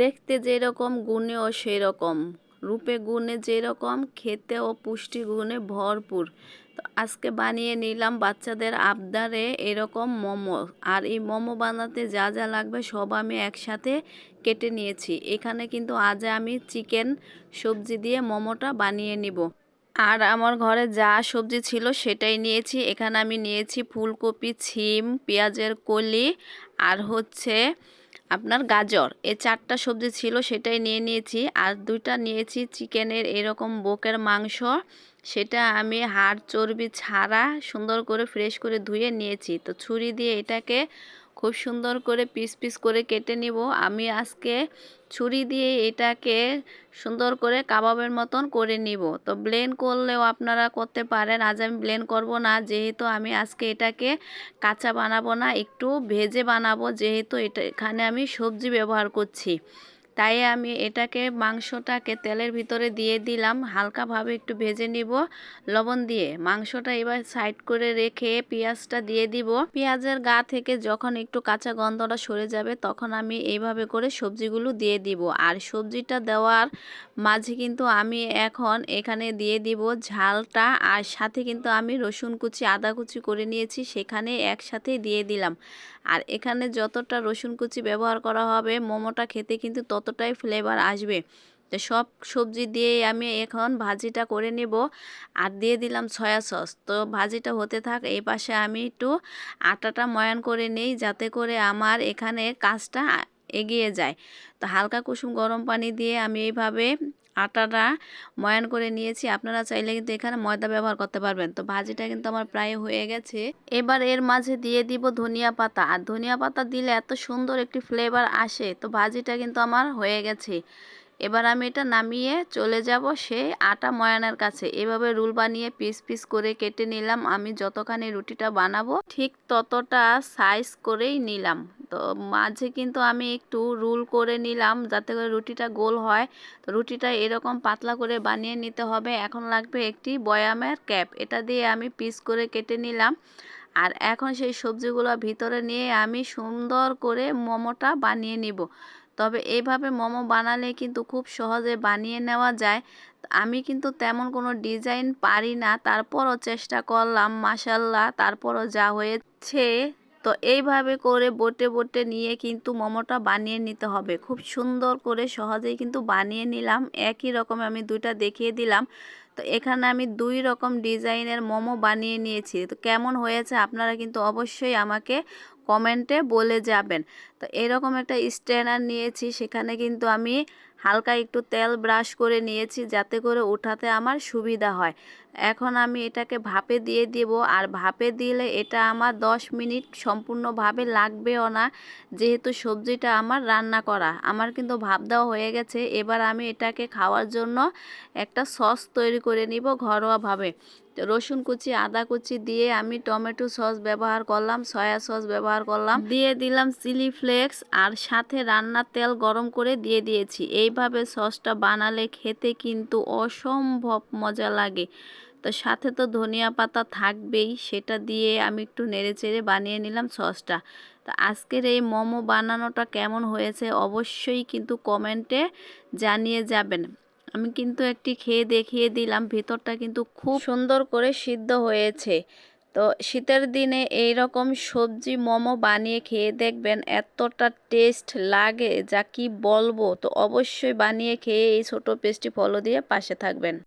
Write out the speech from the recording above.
দেখতে যেরকম, গুণেও সেই রকম রূপে গুণে যেরকম খেতে ও পুষ্টি গুণে ভরপুর। তো আজকে বানিয়ে নিলাম বাচ্চাদের আবদারে এরকম মোমো। আর এই মোমো বানাতে যা যা লাগবে সব আমি একসাথে কেটে নিয়েছি। এখানে কিন্তু আজ আমি চিকেন সবজি দিয়ে মোমোটা বানিয়ে নিব। আর আমার ঘরে যা সবজি ছিল সেটাই নিয়েছি। এখানে আমি নিয়েছি ফুলকপি, ছিম, পেঁয়াজের কলি, আর হচ্ছে আপনার গাজর এই চারটা সবজি ছিল, সেটাই নিয়ে নিয়েছি। আর দুইটা নিয়েছি চিকেনের এরকম বোকের মাংস। সেটা আমি হাড় চর্বি ছাড়া সুন্দর করে ফ্রেশ করে ধুয়ে নিয়েছি। তো ছুরি দিয়ে এটাকে খুব সুন্দর করে পিস পিস করে কেটে নিব। আমি আজকে ছুরি দিয়ে এটাকে সুন্দর করে কাবাবের মতন করে নিব। তো ব্লেন্ড করলেও আপনারা করতে পারেন। আজ আমি ব্লেন্ড করব না, যেহেতু আমি আজকে এটাকে কাঁচা বানাবো না, একটু ভেজে বানাবো, যেহেতু এটা এখানে আমি সবজি ব্যবহার করছি। তাই আমি এটাকে মাংসটাকে তেলের ভিতরে দিয়ে দিলাম। হালকাভাবে একটু ভেজে নিব লবণ দিয়ে। মাংসটা এবার সাইড করে রেখে পেঁয়াজটা দিয়ে দিব। পেঁয়াজের গা থেকে যখন একটু কাঁচা গন্ধটা সরে যাবে, তখন আমি এইভাবে করে সবজিগুলো দিয়ে দিব। আর সবজিটা দেওয়ার মাঝে কিন্তু আমি এখন এখানে দিয়ে দিব ঝালটা। আর সাথে কিন্তু আমি রসুন কুচি, আদা কুচি করে নিয়েছি, সেখানে একসাথেই দিয়ে দিলাম। আর এখানে যতটা রসুন কুচি ব্যবহার করা হবে, মোমোটা খেতে কিন্তু ততটাই ফ্লেভার আসবে? তো সব সবজি দিয়ে আমি এখন ভাজিটা করে নেব আর দিয়ে দিলাম সয়া সস তো ভাজিটা হতে থাক, এই পাশে আমি একটু আটাটা ময়ান করে নেই যাতে করে আমার এখানে কাজটা এগিয়ে যায়। তো হালকা কুসুম গরম পানি দিয়ে আমি এইভাবে আটাটা ময়ান করে নিয়েছি। আপনারা চাইলে কিন্তু এখানে ময়দা ব্যবহার করতে পারবেন। তো ভাজিটা কিন্তু আমার প্রায় হয়ে গেছে। এবার এর মাঝে দিয়ে দিব ধনিয়া পাতা। আর ধনিয়া পাতা দিলে এত সুন্দর একটি ফ্লেভার আসে। তো ভাজিটা কিন্তু আমার হয়ে গেছে। এবার আমি এটা নামিয়ে চলে যাব সেই আটা ময়ানের কাছে। এভাবে রুল বানিয়ে পিস পিস করে কেটে নিলাম। আমি যতখানি রুটিটা বানাবো ঠিক ততটা সাইজ করেই নিলাম। তো মাঝে কিন্তু আমি একটু রুল করে নিলাম যাতে করে রুটিটা গোল হয়। তো রুটিটা এরকম পাতলা করে বানিয়ে নিতে হবে। এখন লাগবে একটি বয়ামের ক্যাপ। এটা দিয়ে আমি পিস করে কেটে নিলাম। আর এখন সেই সবজিগুলো ভিতরে নিয়ে আমি সুন্দর করে মোমোটা বানিয়ে নিব। তবে এইভাবে মোমো বানালে কিন্তু খুব সহজে বানিয়ে নেওয়া যায়। আমি কিন্তু তেমন কোনো ডিজাইন পারি না। তারপরও চেষ্টা করলাম মাসাল্লাহ তারপরও যা হয়েছে তো এইভাবে করে বটে বটে নিয়ে কিন্তু মোমোটা বানিয়ে নিতে হবে। খুব সুন্দর করে সহজেই কিন্তু বানিয়ে নিলাম। একই রকম আমি দুইটা দেখিয়ে দিলাম। তো এখানে আমি দুই রকম ডিজাইনের মোমো বানিয়ে নিয়েছি। তো কেমন হয়েছে আপনারা কিন্তু অবশ্যই আমাকে কমেন্টে বলে যাবেন। তো এরকম একটা স্ট্যান্ডার নিয়েছি, সেখানে কিন্তু আমি হালকা একটু তেল ব্রাশ করে নিয়েছি যাতে করে উঠাতে আমার সুবিধা হয়। এখন আমি এটাকে ভাপে দিয়ে দিব, আর ভাপে দিলে এটা আমার 10 মিনিট সম্পূর্ণভাবে লাগবেও না। যেহেতু সবজিটা আমার রান্না করা, আমার কিন্তু ভাপ দেওয়া হয়ে গেছে। এবার আমি এটাকে খাওয়ার জন্য একটা সস তৈরি করে নিব ঘরোয়াভাবে। রসুন কুচি, আদা কুচি দিয়ে আমি টমেটো সস ব্যবহার করলাম, সয়া সস ব্যবহার করলাম। দিয়ে দিলাম চিলি ফ্লেক্স আর সাথে রান্নার তেল গরম করে দিয়ে দিয়েছি। এইভাবে সসটা বানালে খেতে কিন্তু অসম্ভব মজা লাগে। তো সাথে তো ধনিয়া পাতা থাকবেই, সেটা দিয়ে আমি একটু নেড়ে চেড়ে বানিয়ে নিলাম সসটা। তো আজকের এই মোমো বানানোটা কেমন হয়েছে অবশ্যই কিন্তু কমেন্টে জানিয়ে যাবেন। আমি কিন্তু একটি খেয়ে দেখিয়ে দিলাম, ভিতরটা কিন্তু খুব সুন্দর করে সিদ্ধ হয়েছে। তো শীতের দিনে এই রকম সবজি মোমো বানিয়ে খেয়ে দেখবেন এতটা টেস্ট লাগে যা কি বলব। তো অবশ্যই বানিয়ে খেয়ে এই ছোট পেস্টটি ফলো দিয়ে পাশে থাকবেন।